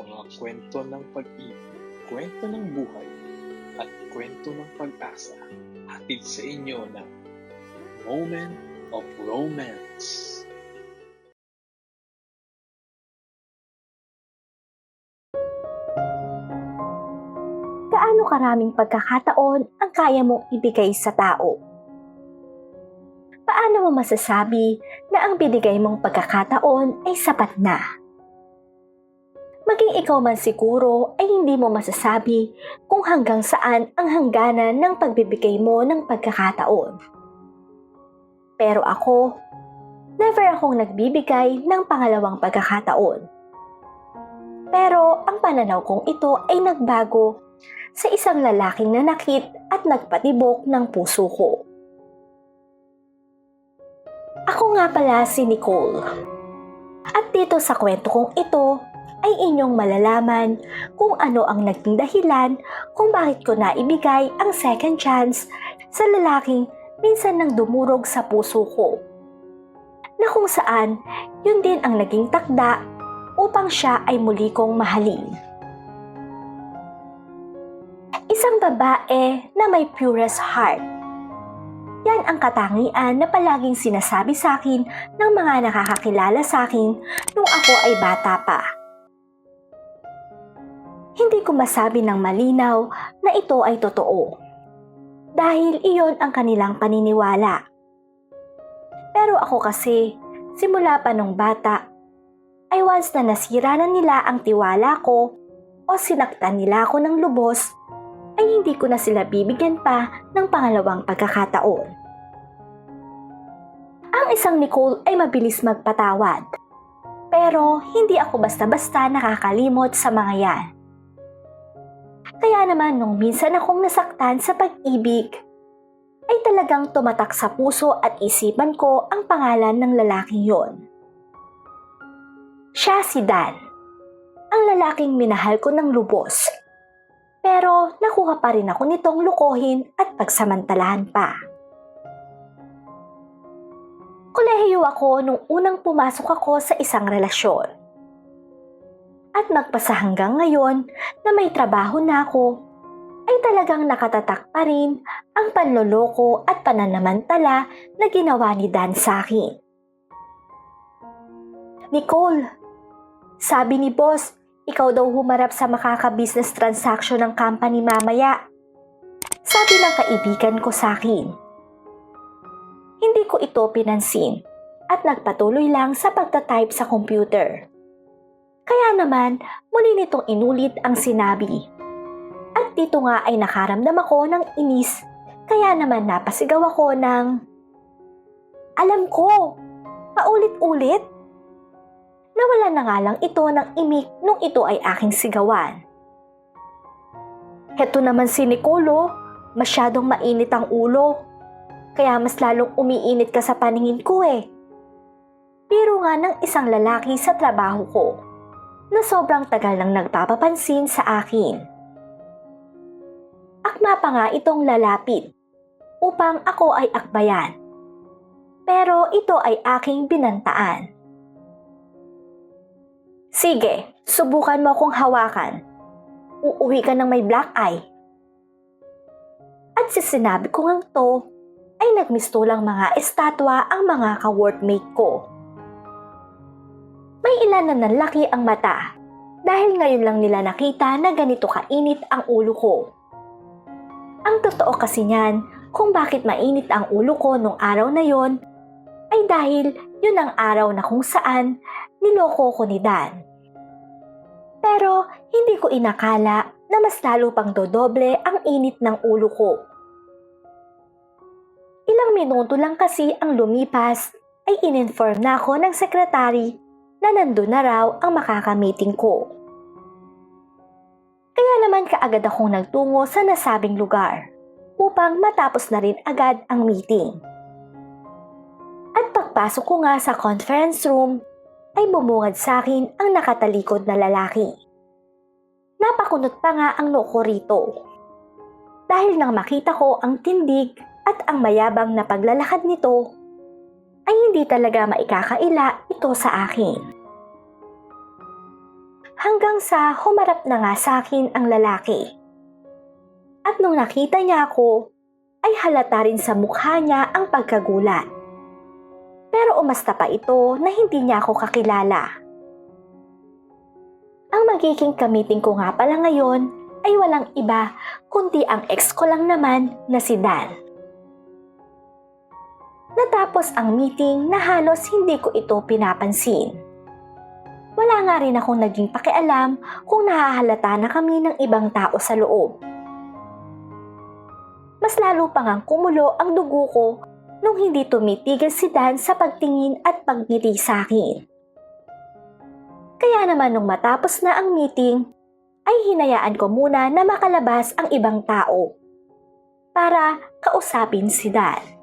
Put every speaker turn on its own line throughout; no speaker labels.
mga kwento ng pag-ibig, kwento ng buhay, at kwento ng pag-asa hatid sa inyo ng Moment of Romance.
Gaano karaming pagkakataon ang kaya mong ibigay sa tao? Paano mo masasabi na ang binigay mong pagkakataon ay sapat na? Maging ikaw man siguro ay hindi mo masasabi kung hanggang saan ang hangganan ng pagbibigay mo ng pagkakataon. Pero ako, never akong nagbibigay ng pangalawang pagkakataon. Pero ang pananaw kong ito ay nagbago sa isang lalaking nanakit at nagpatibok ng puso ko. Ako nga pala si Nicole. At dito sa kwento kong ito ay inyong malalaman kung ano ang naging dahilan kung bakit ko naibigay ang second chance sa lalaking minsan nang dumurog sa puso ko. Na kung saan, yun din ang naging takda upang siya ay muli kong mahalin. Isang babae na may purest heart. Yan ang katangian na palaging sinasabi sa akin ng mga nakakakilala sa akin nung ako ay bata pa. Hindi ko masabi ng malinaw na ito ay totoo. Dahil iyon ang kanilang paniniwala. Pero ako kasi, simula pa nung bata, ay once na nasira na nila ang tiwala ko o sinaktan nila ako ng lubos, ay hindi ko na sila bibigyan pa ng pangalawang pagkakataon. Ang isang Nicole ay mabilis magpatawad. Pero hindi ako basta-basta nakakalimot sa mga yan. Kaya naman nung minsan akong nasaktan sa pag-ibig, ay talagang tumatak sa puso at isipan ko ang pangalan ng lalaking yon. Siya si Dan, ang lalaking minahal ko ng lubos. Pero nakuha pa rin ako nitong lukohin at pagsamantalahan pa. Kolehiyo ako nung unang pumasok ako sa isang relasyon. At magpasa hanggang ngayon na may trabaho na ako, ay talagang nakatatak pa rin ang panloloko at pananamantala na ginawa ni Dan sa akin. Nicole, sabi ni boss, ikaw daw humarap sa makaka-business transaction ng company mamaya. Sabi ng kaibigan ko sa akin. Hindi ko ito pinansin at nagpatuloy lang sa pagtatype sa computer. Kaya naman, muli nitong inulit ang sinabi. At dito nga ay nakaramdam ako ng inis, kaya naman napasigaw ako ng, Alam ko! Paulit-ulit! Nawala na nga lang ito ng imik nung ito ay aking sigawan. Heto naman si Nicolo, masyadong mainit ang ulo. Kaya mas lalong umiinit ka sa paningin ko eh. Pero nga ng isang lalaki sa trabaho ko na sobrang tagal nang nagpapapansin sa akin. Akma pa nga itong lalapit upang ako ay akbayan. Pero ito ay aking binantaan. Sige, subukan mo akong hawakan. Uuwi ka ng may black eye. At sa sinabi ko ngang to, ay nagmistulang mga estatwa ang mga ka-workmate ko. May ilan na nanlaki ang mata dahil ngayon lang nila nakita na ganito kainit ang ulo ko. Ang totoo kasi niyan kung bakit mainit ang ulo ko nung araw na yon ay dahil yun ang araw na kung saan niloko ko ni Dan. Pero hindi ko inakala na mas lalo pang dodoble ang init ng ulo ko. Ilang minuto lang kasi ang lumipas ay in-inform na ako ng sekretary na nandun na raw ang makakamiting ko. Kaya naman kaagad akong nagtungo sa nasabing lugar upang matapos na rin agad ang meeting. At pagpasok ko nga sa conference room, ay bumungad sa akin ang nakatalikod na lalaki. Napakunot pa nga ang noo ko rito. Dahil nang makita ko ang tindig at ang mayabang na paglalakad nito, ay hindi talaga maikakaila ito sa akin. Hanggang sa humarap na nga sa akin ang lalaki. At nung nakita niya ako, ay halata rin sa mukha niya ang pagkagulat. Pero umasta pa ito na hindi niya ako kakilala. Ang magiging kamiting ko nga pala ngayon ay walang iba kundi ang ex ko lang naman na si Dan. Natapos ang meeting na halos hindi ko ito pinapansin. Wala nga rin akong naging pakialam kung nahahalata na kami ng ibang tao sa loob. Mas lalo pa ngang kumulo ang dugo ko nung hindi tumitigil si Dan sa pagtingin at pagngiti sa akin. Kaya naman nung matapos na ang meeting, ay hinayaan ko muna na makalabas ang ibang tao para kausapin si Dan.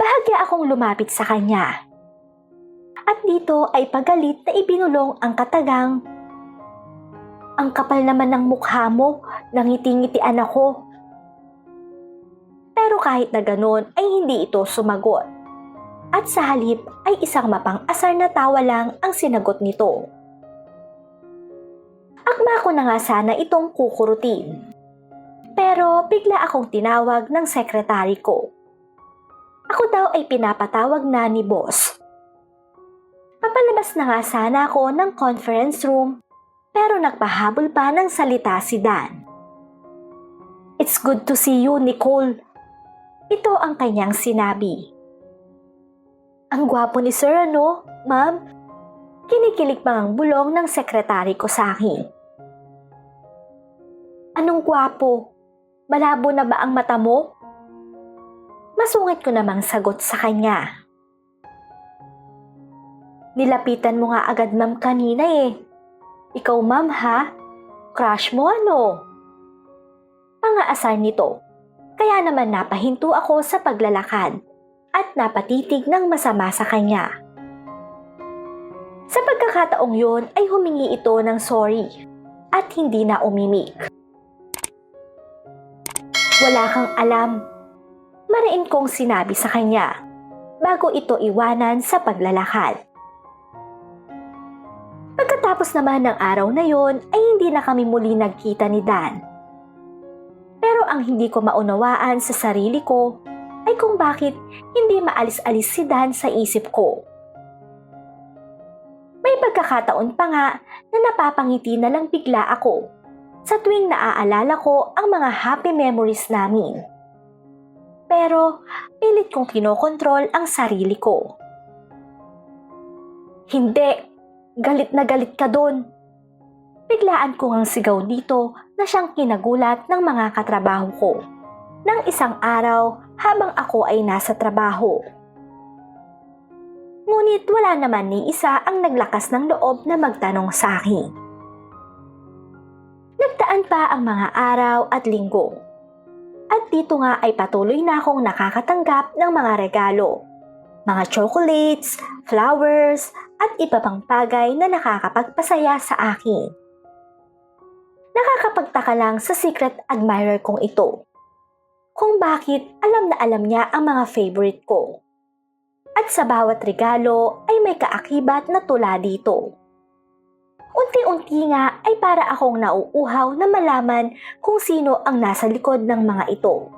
Bahagya akong lumapit sa kanya. At dito ay pagalit na ibinulong ang katagang. Ang kapal naman ng mukha mo, nangiti-ngitian ako. Pero kahit na ganun ay hindi ito sumagot. At sa halip ay isang mapang-asar na tawa lang ang sinagot nito. Akma ko na nga sana itong kukurutin. Pero bigla akong tinawag ng sekretary ko. Ako daw ay pinapatawag na ni boss. Papalabas na nga sana ako ng conference room pero nagpahabol pa ng salita si Dan. It's good to see you, Nicole. Ito ang kanyang sinabi. Ang gwapo ni Sir ano, ma'am? Kinikilig pa ang bulong ng sekretary ko sa akin. Anong gwapo? Malabo na ba ang mata mo? Masungit ko namang sagot sa kanya. Nilapitan mo nga agad ma'am kanina eh. Ikaw ma'am ha? Crush mo ano? Pangaasar nito. Kaya naman napahinto ako sa paglalakad at napatitig ng masama sa kanya. Sa pagkakataong yun ay humingi ito ng sorry at hindi na umimik. Wala kang alam. Mariin kong sinabi sa kanya bago ito iwanan sa paglalakad. Pagkatapos naman ng araw na yon ay hindi na kami muli nagkita ni Dan. Pero ang hindi ko maunawaan sa sarili ko ay kung bakit hindi maalis-alis si Dan sa isip ko. May pagkakataon pa nga na napapangiti na lang bigla ako sa tuwing naaalala ko ang mga happy memories namin. Pero pilit kong kinokontrol ang sarili ko. Hindi, galit na galit ka doon. Biglaan ko ang sigaw dito na siyang kinagulat ng mga katrabaho ko. Nang isang araw habang ako ay nasa trabaho. Ngunit wala naman ni isa ang naglakas ng loob na magtanong sa akin. Nagdaan pa ang mga araw at linggo. At dito nga ay patuloy na akong nakakatanggap ng mga regalo. Mga chocolates, flowers, at iba pang bagay na nakakapagpasaya sa akin. Nakakapagtaka lang sa secret admirer kong ito. Kung bakit alam na alam niya ang mga favorite ko. At sa bawat regalo ay may kaakibat na tula dito. Unti-unti nga ay para akong nauuhaw na malaman kung sino ang nasa likod ng mga ito.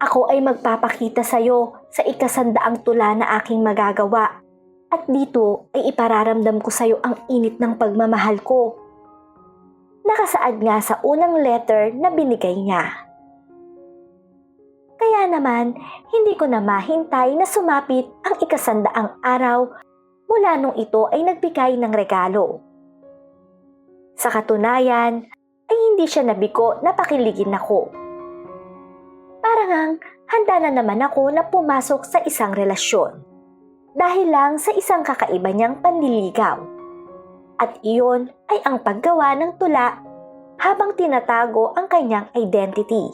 Ako ay magpapakita sa iyo sa ikasandaang tula na aking magagawa at dito ay ipararamdam ko sa iyo ang init ng pagmamahal ko. Nakasaad nga sa unang letter na binigay niya. Kaya naman, hindi ko na mahintay na sumapit ang ikasandaang araw mula nung ito ay nagbigay ng regalo. Sa katunayan, ay hindi siya nabiko na pakiligin ako. Parang handa na naman ako na pumasok sa isang relasyon dahil lang sa isang kakaiba niyang panliligaw. At iyon ay ang paggawa ng tula habang tinatago ang kanyang identity.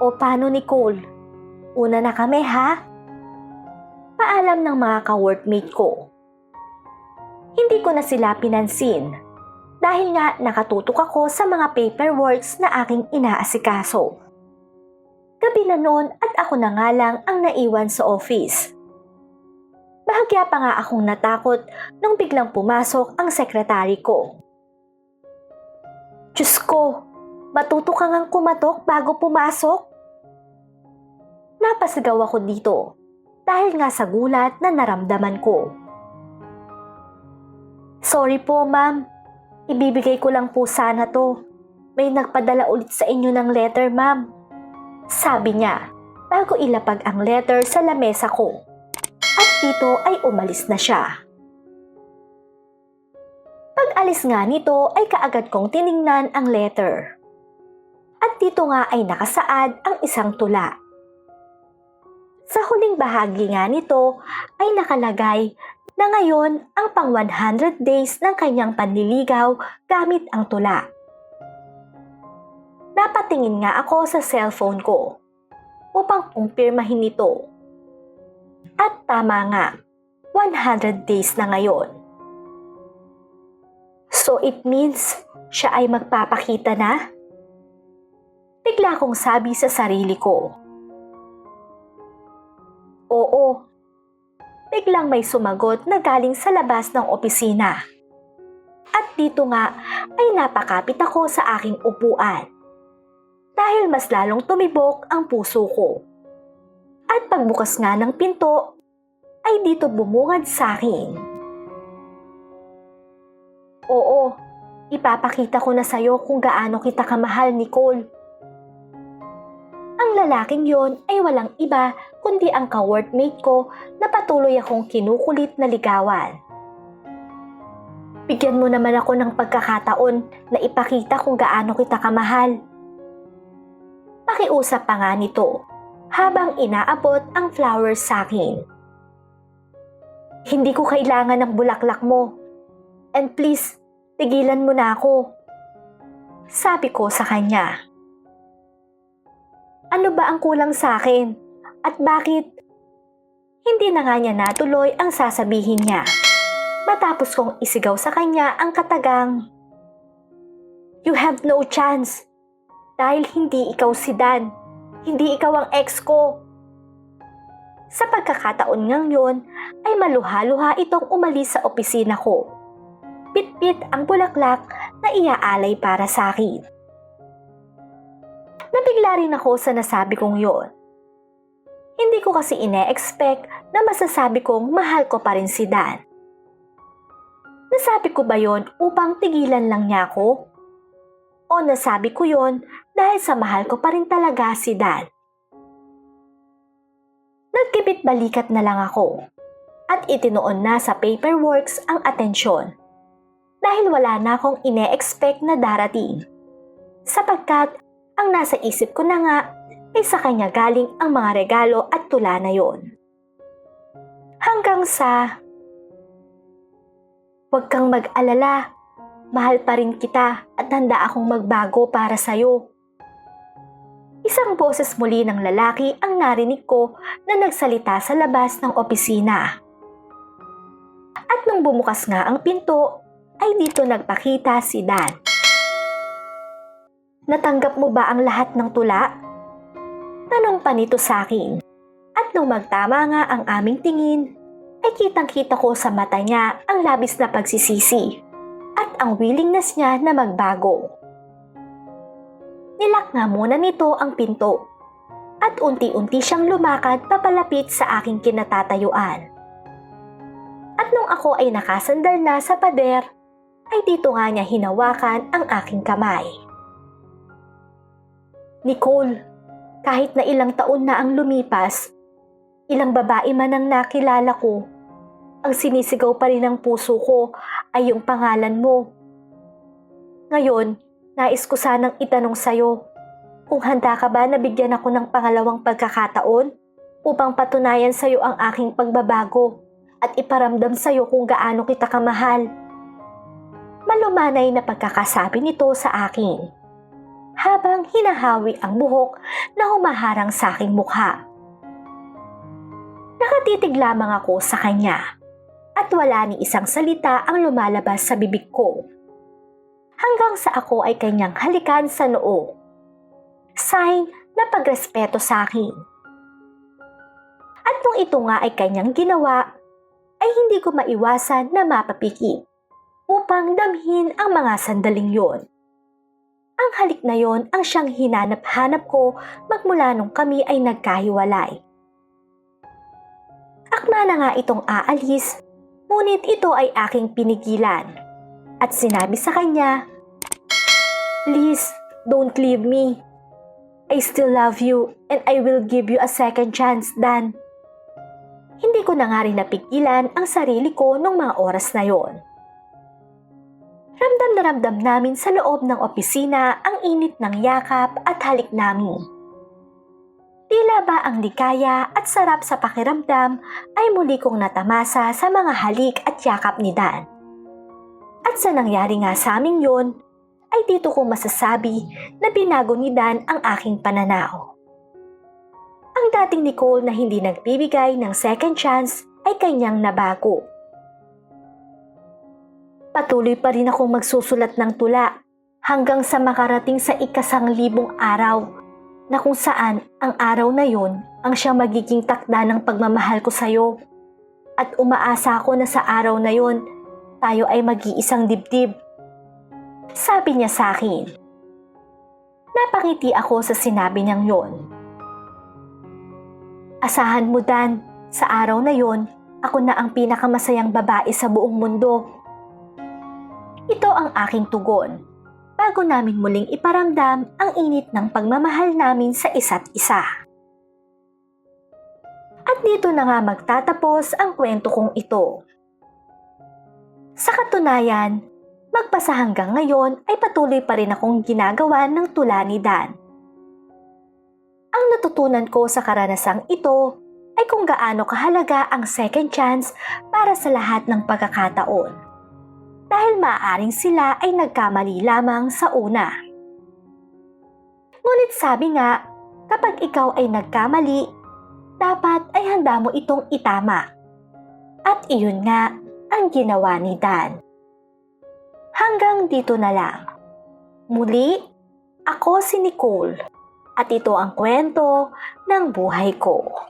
O paano Nicole? Una na kami ha? Paalam ng mga ka-workmate ko. Hindi ko na sila pinansin dahil nga nakatutok ako sa mga paperworks na aking inaasikaso. Gabi na noon at ako na nga lang ang naiwan sa office. Bahagya pa nga akong natakot nung biglang pumasok ang sekretary ko. Diyos ko, matuto ka ngang kumatok bago pumasok? Napasigaw ako dito dahil nga sa gulat na naramdaman ko. Sorry po ma'am, ibibigay ko lang po sana to. May nagpadala ulit sa inyo ng letter ma'am. Sabi niya bago ilapag ang letter sa lamesa ko. At dito ay umalis na siya. Pag-alis nga nito ay kaagad kong tiningnan ang letter. At dito nga ay nakasaad ang isang tula. Sa huling bahagi nga nito ay nakalagay na ngayon ang pang 100 days ng kanyang panliligaw gamit ang tula. Napatingin nga ako sa cellphone ko upang kumpirmahin ito. At tama nga, 100 days na ngayon. So it means siya ay magpapakita na? Bigla kong sabi sa sarili ko. Oo. Biglang may sumagot na galing sa labas ng opisina. At dito nga ay napakapit ako sa aking upuan. Dahil mas lalong tumibok ang puso ko. At pagbukas nga ng pinto, ay dito bumungad sa akin. Oo, ipapakita ko na sa'yo kung gaano kita kamahal, Nicole. Lalaking yon ay walang iba kundi ang ka-workmate ko na patuloy akong kinukulit na ligawan. Bigyan mo naman ako ng pagkakataon na ipakita kung gaano kita kamahal. Pakiusap pa nga nito habang inaabot ang flowers sa akin. Hindi ko kailangan ng bulaklak mo. And please, tigilan mo na ako. Sabi ko sa kanya. Ano ba ang kulang sa akin? At bakit? Hindi na nga niya natuloy ang sasabihin niya. Matapos kong isigaw sa kanya ang katagang, You have no chance. Dahil hindi ikaw si Dan. Hindi ikaw ang ex ko. Sa pagkakataon ngang yon ay maluha-luha itong umalis sa opisina ko. Pit-pit ang bulaklak na iaalay para sa akin. Nabigla rin ako sa nasabi kong yon. Hindi ko kasi ine-expect na masasabi kong mahal ko pa rin si Dan. Nasabi ko ba yon upang tigilan lang niya ako? O nasabi ko yon dahil sa mahal ko pa rin talaga si Dan? Nagkipit balikat na lang ako at itinoon na sa paperworks ang atensyon dahil wala na akong ine-expect na darating sapagkat ang nasa isip ko na nga ay sa kanya galing ang mga regalo at tula na yon. Hanggang sa, Huwag kang mag-alala, mahal pa rin kita at handa akong magbago para sa'yo. Isang boses muli ng lalaki ang narinig ko na nagsalita sa labas ng opisina. At nung bumukas nga ang pinto, ay dito nagpakita si Dan. Natanggap mo ba ang lahat ng tula? Tanong pa nito sa akin. At nung magtama nga ang aming tingin, ay kitang-kita ko sa mata niya ang labis na pagsisisi at ang willingness niya na magbago. Nilak nga muna nito ang pinto at unti-unti siyang lumakad papalapit sa aking kinatatayuan. At nung ako ay nakasandal na sa pader, ay dito nga niya hinawakan ang aking kamay. Nicole, kahit na ilang taon na ang lumipas, ilang babae man ang nakilala ko, ang sinisigaw pa rin ng puso ko ay yung pangalan mo. Ngayon, nais ko sanang itanong sa'yo kung handa ka ba na bigyan ako ng pangalawang pagkakataon upang patunayan sa'yo ang aking pagbabago at iparamdam sa'yo kung gaano kita kamahal. Malumanay na pagkakasabi nito sa akin habang hinahawi ang buhok na humaharang sa aking mukha. Nakatitig lamang ako sa kanya at wala ni isang salita ang lumalabas sa bibig ko. Hanggang sa ako ay kanyang halikan sa noo. Sign na pagrespeto sa akin. At nung ito nga ay kanyang ginawa, ay hindi ko maiwasan na mapapikit upang damhin ang mga sandaling yon. Ang halik na yon ang siyang hinanap-hanap ko magmula nung kami ay nagkahiwalay. Akma na nga itong aalis, ngunit ito ay aking pinigilan at sinabi sa kanya, Please, don't leave me. I still love you and I will give you a second chance, Dan. Hindi ko na nga rin napigilan ang sarili ko nung mga oras na yon. Ramdam na ramdam namin sa loob ng opisina ang init ng yakap at halik namin. Tila ba ang likaya at sarap sa pakiramdam ay muli kong natamasa sa mga halik at yakap ni Dan. At sa nangyari nga sa amin yon, ay dito ko masasabi na binago ni Dan ang aking pananaw. Ang dating Nicole na hindi nagbibigay ng second chance ay kanyang nabago. Patuloy pa rin akong magsusulat ng tula hanggang sa makarating sa ikasang libong araw na kung saan ang araw na yon ang siyang magiging takda ng pagmamahal ko sa'yo. At umaasa ako na sa araw na yon tayo ay mag-iisang dibdib. Sabi niya sa akin. Napangiti ako sa sinabi niyang yon. Asahan mo Dan, sa araw na yon, ako na ang pinakamasayang babae sa buong mundo. Ito ang aking tugon bago namin muling iparamdam ang init ng pagmamahal namin sa isa't isa. At dito na nga magtatapos ang kwento kong ito. Sa katunayan, magpasa hanggang ngayon ay patuloy pa rin akong ginagawa ng tula ni Dan. Ang natutunan ko sa karanasang ito ay kung gaano kahalaga ang second chance para sa lahat ng pagkakataon dahil maaaring sila ay nagkamali lamang sa una. Ngunit sabi nga, kapag ikaw ay nagkamali, dapat ay handa mo itong itama. At iyon nga ang ginawa ni Dan. Hanggang dito na lang. Muli, ako si Nicole at ito ang kwento ng buhay ko.